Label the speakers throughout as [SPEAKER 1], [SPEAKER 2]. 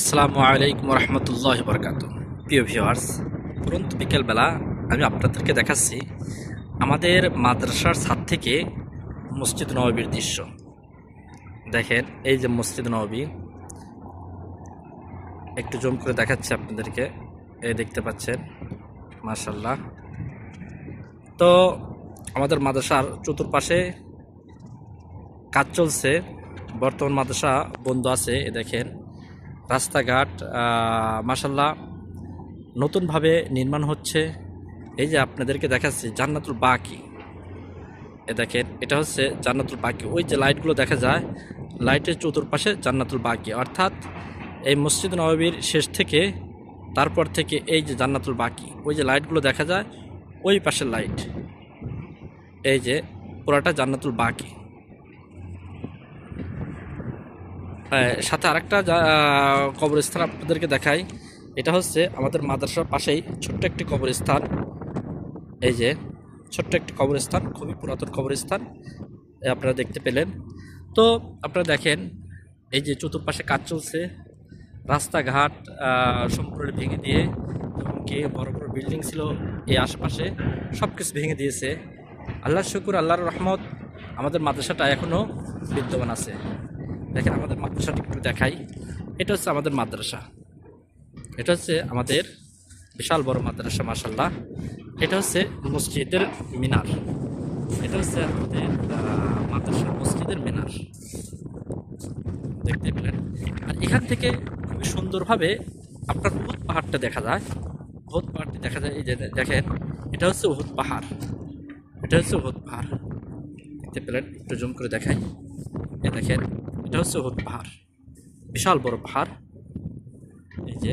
[SPEAKER 1] আসসালামু আলাইকুম রহমতুল্লাহ বরকাত প্রিয় ভিউয়ার্স তুরন্ত বিকেলবেলা আমি আপনাদেরকে দেখাচ্ছি আমাদের মাদ্রাসার ছাদ থেকে মসজিদ নববীর দৃশ্য। দেখেন, এই যে মসজিদ নববী, একটু জম করে দেখাচ্ছি আপনাদেরকে। এই দেখতে পাচ্ছেন মাশাল্লাহ তো আমাদের মাদ্রাসার চতুর্পাশে কাজ চলছে, বর্তমান মাদ্রাসা বন্ধ আছে এ দেখেন। রাস্তাঘাট মাসাল্লাহ নতুনভাবে নির্মাণ হচ্ছে। এই যে আপনাদেরকে দেখাচ্ছি, জান্নাতুল বাকি। এ দেখেন, এটা হচ্ছে জান্নাতুল বাকি। ওই যে লাইটগুলো দেখা যায়, লাইটের চতুর্পাশে জান্নাতুল বাকি। অর্থাৎ এই মসজিদ নবাবির শেষ থেকে, তারপর থেকে এই যে জান্নাতুল বাকি। ওই যে লাইটগুলো দেখা যায়, ওই পাশের লাইট। এই যে পুরাটা জান্নাতুল বাকি হ্যাঁ, সাথে আরেকটা কবরস্থান আপনাদেরকে দেখাই। এটা হচ্ছে আমাদের মাদ্রাসার পাশেই ছোট্ট একটি কবরস্থান। এই যে ছোট্ট একটি কবরস্থান, খুবই পুরাতন কবরস্থান আপনারা দেখতে পেলেন। তো আপনারা দেখেন, এই যে চতুর্পাশে কাজ চলছে, রাস্তাঘাট সম্পূর্ণ ভেঙে দিয়ে, এমনকি বড় বড় বিল্ডিং ছিল এই আশেপাশে সব কিছু ভেঙে দিয়েছে। আল্লাহ শুকুর, আল্লাহর রহমত, আমাদের মাদ্রাসাটা এখনও বিদ্যমান আছে। দেখেন আমাদের মাদ্রাসাটা একটু দেখাই। এটা হচ্ছে আমাদের মাদ্রাসা। এটা হচ্ছে আমাদের বিশাল বড় মাদ্রাসা মাসাল্লাহ এটা হচ্ছে মসজিদের মিনার। এটা হচ্ছে আমাদের মাদ্রাসা মসজিদের মিনার। দেখতে পেলেন। আর এখান থেকে খুবই সুন্দরভাবে আপনার ভূত পাহাড়টা দেখা যায়। ভূত পাহাড়টি দেখা যায়। এই যে দেখেন, এটা হচ্ছে ভূত পাহাড়। এটা হচ্ছে ভূত পাহাড়। দেখতে পেলেন? একটু জুম করে দেখাই। এ দেখেন এটা হচ্ছে উহুদ পাহাড়। বিশাল বড় পাহাড়। এই যে,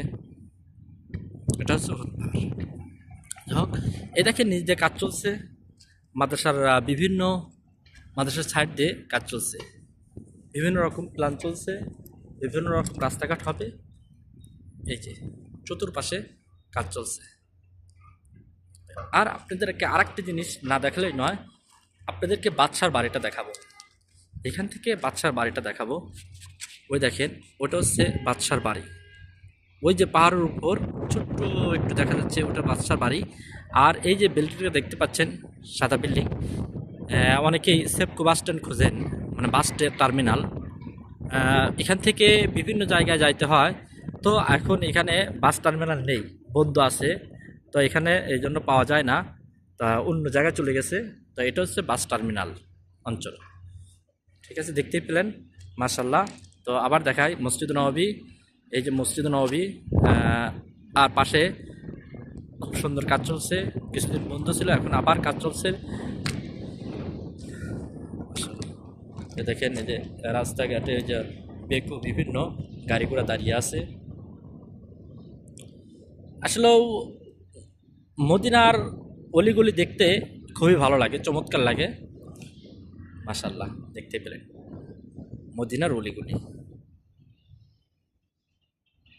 [SPEAKER 1] এটা হচ্ছে উহুদ পাহাড়। হোক এ দেখেন নিজ কাজ চলছে। মাদ্রাসার বিভিন্ন মাদ্রাসার সাইড দিয়ে কাজ চলছে। বিভিন্ন রকম প্ল্যান চলছে। বিভিন্ন রকম রাস্তাঘাট হবে। এই যে, চতুর্পাশে কাজ চলছে। আর আপনাদেরকে আরেকটি জিনিস না দেখালেই নয়, আপনাদেরকে বাদশার বাড়িটা দেখাবো। এখান থেকে বাদশার বাড়িটা দেখাবো। ওই দেখেন, ওটা হচ্ছে বাদশার বাড়ি। ওই যে পাহাড়ের উপর ছোট্ট একটু দেখা যাচ্ছে, ওটা বাদশার বাড়ি। আর এই যে বিল্ডিংটা দেখতে পাচ্ছেন, সাদা বিল্ডিং অনেকেই সেফকো বাস স্ট্যান্ড খোঁজেন মানে বাস টার্মিনাল এখান থেকে বিভিন্ন জায়গায় যাইতে হয়। তো এখন এখানে বাস টার্মিনাল নেই, বন্ধ আছে। তো এখানে এই জন্য পাওয়া যায় না। তা অন্য জায়গায় চলে গেছে। তো এটা হচ্ছে বাস টার্মিনাল অঞ্চল। ঠিক আছে, দেখতেই পেলেন মার্শাল্লাহ তো আবার দেখাই মসজিদ নবী, এই যে মসজিদ নবী আর পাশে খুব সুন্দর কাজ চলছে, কিছুদিন বন্ধ ছিল, এখন আবার কাজ চলছে। দেখেন, এই যে রাস্তাঘাটে যে বেকু বিভিন্ন গাড়ি ঘোড়া দাঁড়িয়ে আছে। আসলেও মদিনার অলিগলি দেখতে খুবই ভালো লাগে, চমৎকার লাগে। মাশাল্লাহ দেখতে পেলেন। মদিনার অলিগুলি।